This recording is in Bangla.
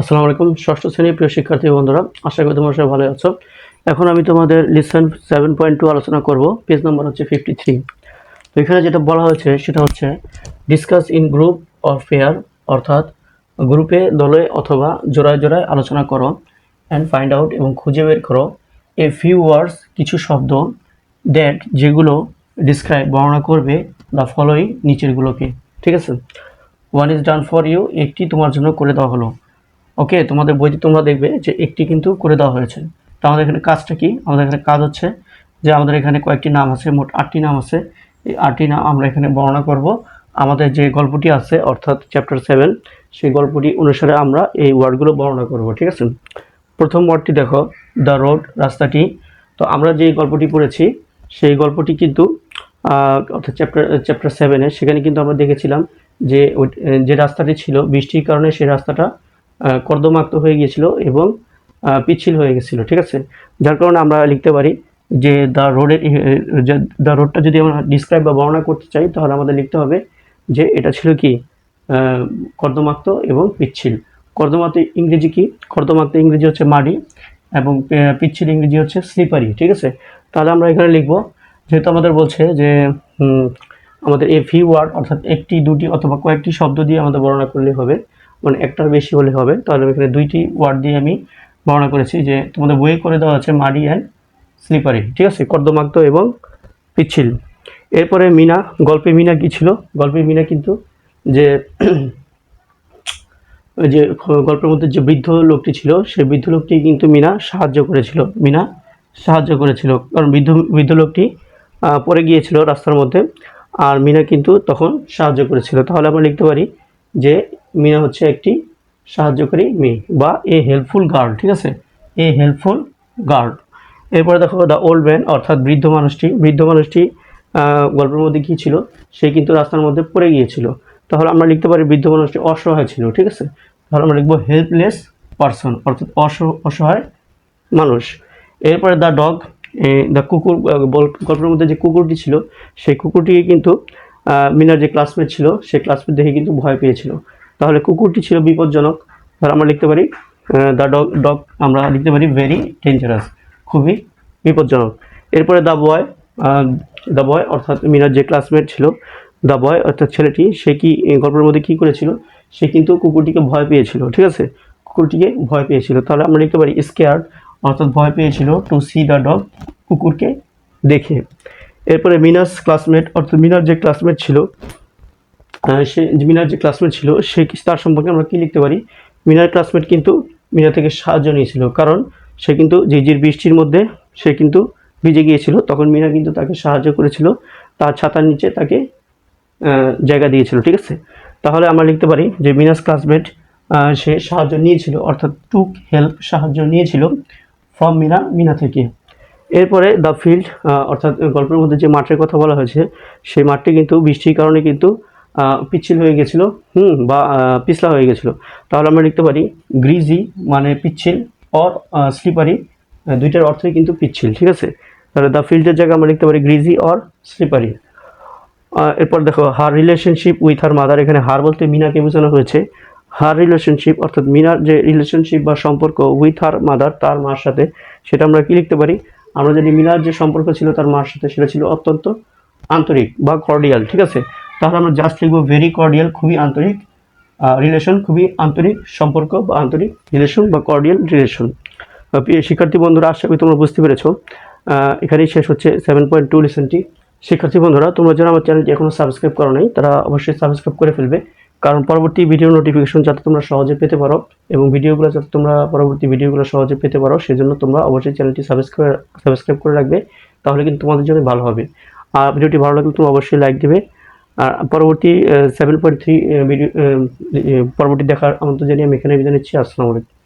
আসসালামু আলাইকুম, ষষ্ঠ শ্রেণির প্রিয় শিক্ষার্থী বন্ধুরা, আশা করি তোমরা সবাই ভালো আছো। এখন আমি তোমাদের লিসন সেভেন পয়েন্ট টু আলোচনা করব পেজ নাম্বার হচ্ছে ফিফটি থ্রি তো এখানে যেটা বলা হয়েছে, সেটা হচ্ছে discuss in group or pair অর্থাৎ গ্রুপে দলে অথবা জোড়ায় জোড়ায় আলোচনা করো অ্যান্ড ফাইন্ড আউট এবং খুঁজে বের করো এ ফিউ ওয়ার্ডস কিছু শব্দ দ্যাট যেগুলো ডিসক্রাইব বর্ণনা করবে দ্য ফলোয়িং নিচেরগুলোকে। ঠিক আছে? One is done for you একটি তোমার জন্য করে দেওয়া হলো। ওকে, তোমাদের বইতে তোমরা দেখবে যে একটি কিন্তু করে দেওয়া হয়েছে। তো আমাদের এখানে কাজটা কি? আমাদের এখানে কাজ হচ্ছে যে আমাদের এখানে কয়েকটি নাম আছে, মোট আটটি নাম আছে। এই আটটি নাম আমরা এখানে বর্ণনা করব। আমাদের যে গল্পটি আছে, অর্থাৎ চ্যাপ্টার সেভেন সেই গল্পটি অনুসারে আমরা এই ওয়ার্ডগুলো বর্ণনা করব, ঠিক আছে? প্রথম ওয়ার্ডটি দেখো, দ্য রোড রাস্তাটি। তো আমরা যে গল্পটি পড়েছি, সেই গল্পটি কিন্তু অর্থাৎ চ্যাপ্টার চ্যাপ্টার সেভেনে সেখানে কিন্তু আমরা দেখেছিলাম যে যে রাস্তাটি ছিল, বৃষ্টির কারণে সেই রাস্তাটা কর্দমাক্ত হয়ে গিয়েছিল এবং আহ, পিচ্ছিল হয়ে গেছিল ঠিক আছে? যার কারণে আমরা লিখতে পারি যে দ্য রোডের দ্য রোডটা যদি আমরা ডিসক্রাইব বা বর্ণনা করতে চাই তাহলে আমাদের লিখতে হবে যে এটা ছিল কি? কর্দমাক্ত এবং পিচ্ছিল। কর্দমাক্ত ইংরেজি কি? কর্দমাক্ত ইংরেজি হচ্ছে মাটি এবং পিচ্ছিল ইংরেজি হচ্ছে স্লিপারি ঠিক আছে? তাহলে আমরা এখানে লিখব যেহেতু আমাদের বলছে যে আমাদের এ ফি ওয়ার্ড অর্থাৎ একটি দুটি অথবা কয়েকটি শব্দ দিয়ে আমাদের বর্ণনা করলে হবে। মানে একটার বেশি হলে হবে, তাহলে এখানে দুইটি ওয়ার্ড দিয়ে আমি বর্ণনা করেছি যে তোমাদের বইয়ে করে দেওয়া আছে মাডি অ্যান্ড স্লিপারি, ঠিক আছে? কর্দমাক্ত এবং পিচ্ছিল। এরপরে মিনা, গল্পে মিনা কি ছিল? গল্পে মিনা কিন্তু যে ওই যে গল্পের মধ্যে যে বৃদ্ধ লোকটি ছিল, সেই বৃদ্ধ লোকটি কিন্তু মিনা সাহায্য করেছিল, মিনা সাহায্য করেছিল। কারণ বৃদ্ধ বৃদ্ধ লোকটি পড়ে গিয়েছিল রাস্তার মধ্যে, আর মিনা কিন্তু তখন সাহায্য করেছিল। তাহলে আমরা লিখতে পারি যে মিনা হচ্ছে একটি সাহায্যকারী মেয়ে বা এ হেল্পফুল গার্ল ঠিক আছে? এ হেল্পফুল গার্ল এরপরে দেখো দ্য ওল্ড ম্যান অর্থাৎ বৃদ্ধ মানুষটি। বৃদ্ধ মানুষটি গল্পের মধ্যে কী ছিল? সে কিন্তু রাস্তার মধ্যে পড়ে গিয়েছিল। তাহলে আমরা লিখতে পারি বৃদ্ধ মানুষটি অসহায় ছিল, ঠিক আছে? তাহলে আমরা লিখব হেল্পলেস পারসন অর্থাৎ অস- অসহায় মানুষ। এরপরে দ্য ডগ দ্য কুকুর গল্পের মধ্যে যে কুকুরটি ছিল, সেই কুকুরটিকে কিন্তু মিনার যে ক্লাসমেট ছিল, সেই ক্লাসমেট দেখে কিন্তু ভয় পেয়েছিল। তাহলে কুকুরটি ছিল বিপজ্জনক। তাহলে আমরা লিখতে পারি দ্য ডগ ডগ আমরা লিখতে পারি ভেরি ডেঞ্জারাস খুবই বিপজ্জনক। এরপরে দ্য বয় দ্য বয় অর্থাৎ মিনার যে ক্লাসমেট ছিল দ্য বয় অর্থাৎ ছেলেটি, সে কি গল্পের মধ্যে কী করেছিল? সে কিন্তু কুকুরটিকে ভয় পেয়েছিল, ঠিক আছে? কুকুরটিকে ভয় পেয়েছিল। তাহলে আমরা লিখতে পারি স্কেয়ার্ড অর্থাৎ ভয় পেয়েছিল টু সি দ্য ডগ কুকুরকে দেখে। এরপরে মিনাস ক্লাসমেট অর্থাৎ মিনার যে ক্লাসমেট ছিল সে মিনার যে ক্লাসমেট ছিল, সে তার সম্পর্কে আমরা কী লিখতে পারি? মিনার ক্লাসমেট কিন্তু মিনা থেকে সাহায্য নিয়েছিল, কারণ সে কিন্তু ঝিঝির বৃষ্টির মধ্যে সে কিন্তু ভিজে গিয়েছিল, তখন মিনা কিন্তু তাকে সাহায্য করেছিল, তার ছাতার নিচে তাকে জায়গা দিয়েছিল, ঠিক আছে? তাহলে আমরা লিখতে পারি যে মিনাস ক্লাসমেট সে সাহায্য নিয়েছিল, অর্থাৎ টুক হেল্প সাহায্য নিয়েছিল ফ্রম মিনা মিনা থেকে। এরপরে দ্য ফিল্ড অর্থাৎ গল্পের মধ্যে যে মাঠের কথা বলা হয়েছে, সেই মাঠটি কিন্তু বৃষ্টির কারণে কিন্তু পিচ্ছিল হয়ে গেছিল, হুম, বা পিছলা হয়ে গেছিল। তাহলে আমরা লিখতে পারি গ্রিজি মানে পিচ্ছিল অর স্লিপারি দুইটার অর্থই কিন্তু পিচ্ছিল, ঠিক আছে? তাহলে দ্য ফিল্ডের জায়গায় আমরা লিখতে পারি গ্রিজি অর স্লিপারি এরপর দেখো her relationship with her mother এখানে হার বলতে মিনাকে বোঝানো হয়েছে। হার রিলেশনশিপ অর্থাৎ মিনার যে রিলেশনশিপ বা সম্পর্ক উইথ হার মাদার তার মার সাথে, সেটা আমরা কি লিখতে পারি? আমরা যদি মিনার যে সম্পর্ক ছিল তার মার সাথে, সেটা ছিল অত্যন্ত আন্তরিক বা কর্ডিয়াল ঠিক আছে? তাহলে আমরা জাস্ট লিখব ভেরি কর্ডিয়াল খুবই আন্তরিক রিলেশন খুবই আন্তরিক সম্পর্ক বা আন্তরিক রিলেশন বা কর্ডিয়াল রিলেশন শিক্ষার্থী বন্ধুরা, আশা করি তোমরা বুঝতে পেরেছ। এখানেই শেষ হচ্ছে সেভেন পয়েন্ট টু। লেসনটি শিক্ষার্থী বন্ধুরা, তোমরা যারা আমার চ্যানেলটি এখনও সাবস্ক্রাইব করো নাই, তারা অবশ্যই সাবস্ক্রাইব করে ফেলবে। কারণ পরবর্তী ভিডিও নোটিফিকেশন যাতে তোমরা সহজে পেতে পারো এবং ভিডিওগুলো যাতে তোমরা পরবর্তী ভিডিওগুলো সহজে পেতে পারো, সেজন্য তোমরা অবশ্যই চ্যানেলটি সাবস্ক্রাইব সাবস্ক্রাইব করে রাখবে, তাহলে কিন্তু তোমাদের জন্য ভালো হবে। আর ভিডিওটি ভালো লাগলে তুমি অবশ্যই লাইক দেবে। আর পরবর্তী সেভেন পয়েন্ট থ্রি ভিডিও পরবর্তী দেখার আমন্ত্রণ জানিয়ে আমি এখানে বিদায় নিচ্ছি। আসসালামু আলাইকুম।